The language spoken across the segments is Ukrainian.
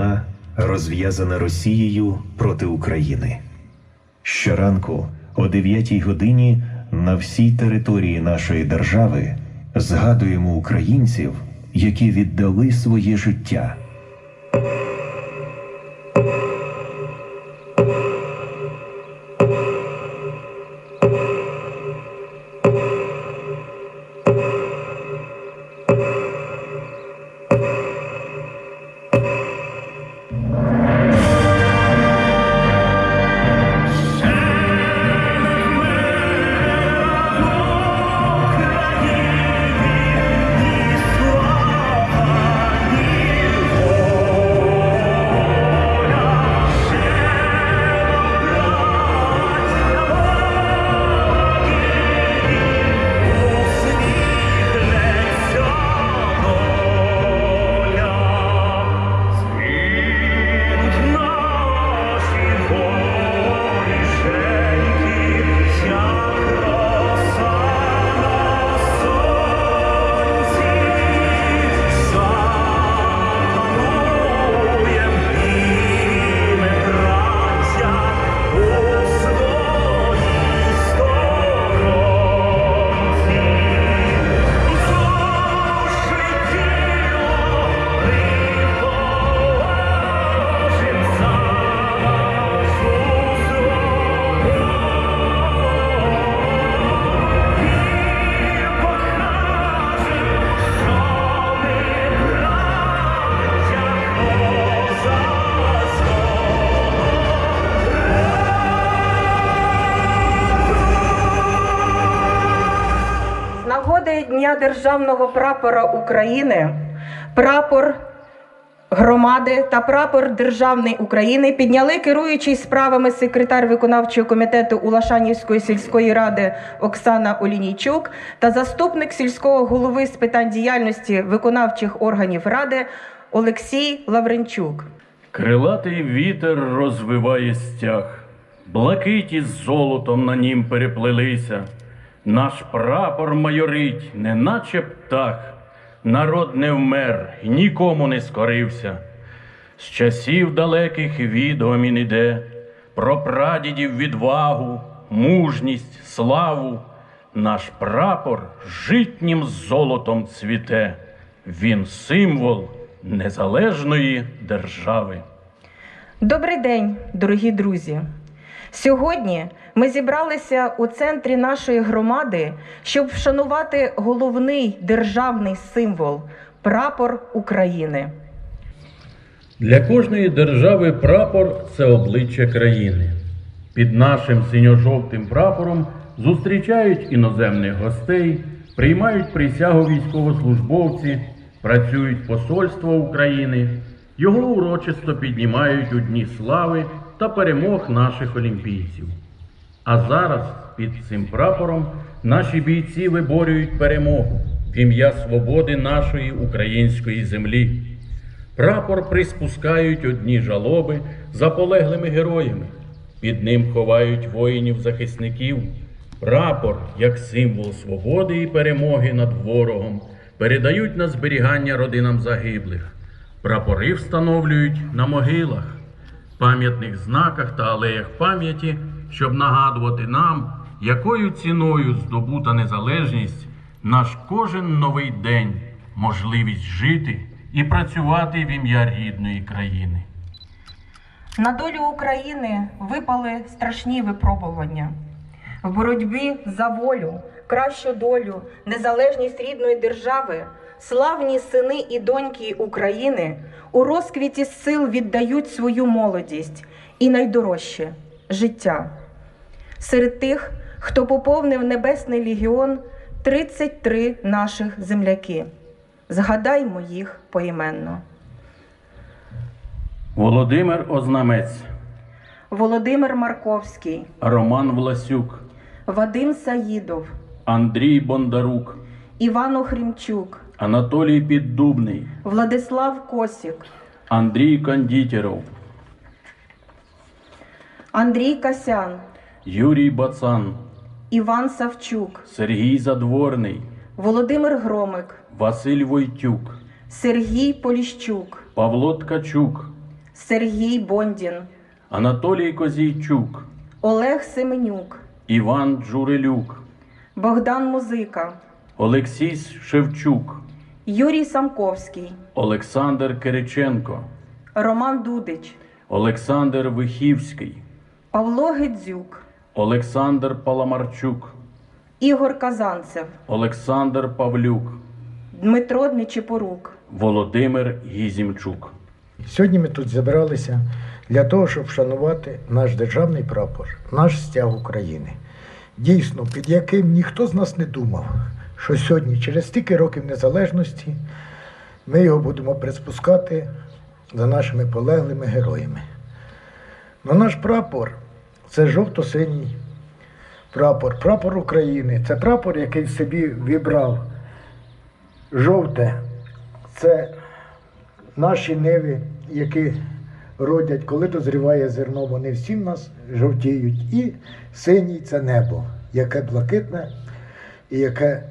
Війна розв'язана Росією проти України. Щоранку о 9 годині на всій території нашої держави згадуємо українців, які віддали своє життя. Дня Державного прапора України прапор громади та прапор Державної України підняли керуючий справами секретар виконавчого комітету Улашанівської сільської ради Оксана Олінійчук та заступник сільського голови з питань діяльності виконавчих органів ради Олексій Лавренчук. Крилатий вітер розвиває стяг, блакиті з золотом на нім переплелися. Наш прапор майорить, неначе птах, народ не вмер, і нікому не скорився. З часів далеких відгомін іде, про прадідів відвагу, мужність, славу. Наш прапор житнім золотом цвіте, він символ незалежної держави. Добрий день, дорогі друзі! Сьогодні ми зібралися у центрі нашої громади, щоб вшанувати головний державний символ прапор України. Для кожної держави прапор це обличчя країни. Під нашим синьо-жовтим прапором зустрічають іноземних гостей, приймають присягу військовослужбовці, працюють посольства України, його урочисто піднімають у дні слави та перемог наших олімпійців. А зараз під цим прапором наші бійці виборюють перемогу в ім'я свободи нашої української землі. Прапор приспускають одні жалоби за полеглими героями. Під ним ховають воїнів-захисників. Прапор, як символ свободи і перемоги над ворогом, передають на зберігання родинам загиблих. Прапори встановлюють на могилах, пам'ятних знаках та алеях пам'яті, щоб нагадувати нам, якою ціною здобута незалежність наш кожен новий день, можливість жити і працювати в ім'я рідної країни. На долю України випали страшні випробування. В боротьбі за волю, кращу долю, незалежність рідної держави, славні сини і доньки України у розквіті сил віддають свою молодість і найдорожче життя. Серед тих, хто поповнив Небесний легіон, 33 наших земляки. Згадаймо їх поіменно. Володимир Ознамець, Володимир Марковський, Роман Власюк, Вадим Саїдов, Андрій Бондарук, Іван Охрімчук, Анатолій Піддубний, Владислав Косік, Андрій Кондітєров, Андрій Касян, Юрій Бацан, Іван Савчук, Сергій Задворний, Володимир Громик, Василь Войтюк, Сергій Поліщук, Павло Ткачук, Сергій Бондін, Анатолій Козійчук, Олег Семенюк, Іван Джурелюк, Богдан Музика, Олексій Шевчук, Юрій Самковський, Олександр Кириченко, Роман Дудич, Олександр Вихівський, Павло Гедзюк, Олександр Паламарчук, Ігор Казанцев, Олександр Павлюк, Дмитро Нечипорук. Володимир Гізімчук. Сьогодні ми тут зібралися для того, щоб вшанувати наш державний прапор, наш стяг України. Дійсно, під яким ніхто з нас не думав, що сьогодні, через стільки років незалежності, ми його будемо приспускати за нашими полеглими героями. Но наш прапор це жовто-синій прапор, прапор України. Це прапор, який собі вібрав жовте. Це наші ниви, які родять, коли дозріває зерно, вони всі в нас жовтіють. І синій це небо, яке блакитне і яке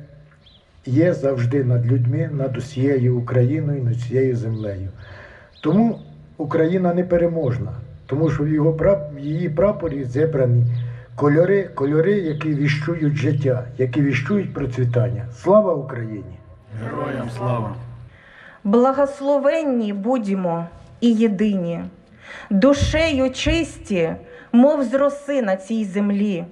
є завжди над людьми, над усією Україною, над усією землею. Тому Україна непереможна, тому що в, його, прап- в її прапорі зібрані кольори, кольори, які віщують життя, які віщують процвітання. Слава Україні! Героям слава! Благословенні будьмо і єдині, душею чисті, мов з роси на цій землі,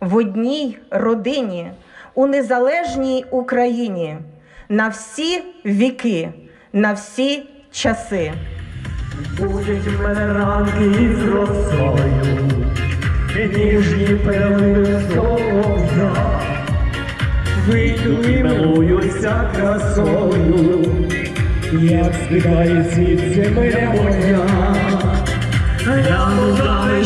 в одній родині, у незалежній Україні, на всі віки, на всі часи. Будуть мене ранки із росою, ніжні переливи солов'я, вийду і милуюся красою, як співає світ земля моя, гляну далі,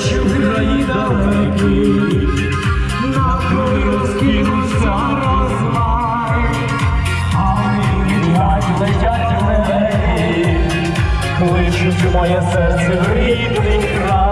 моє серце в рідний край,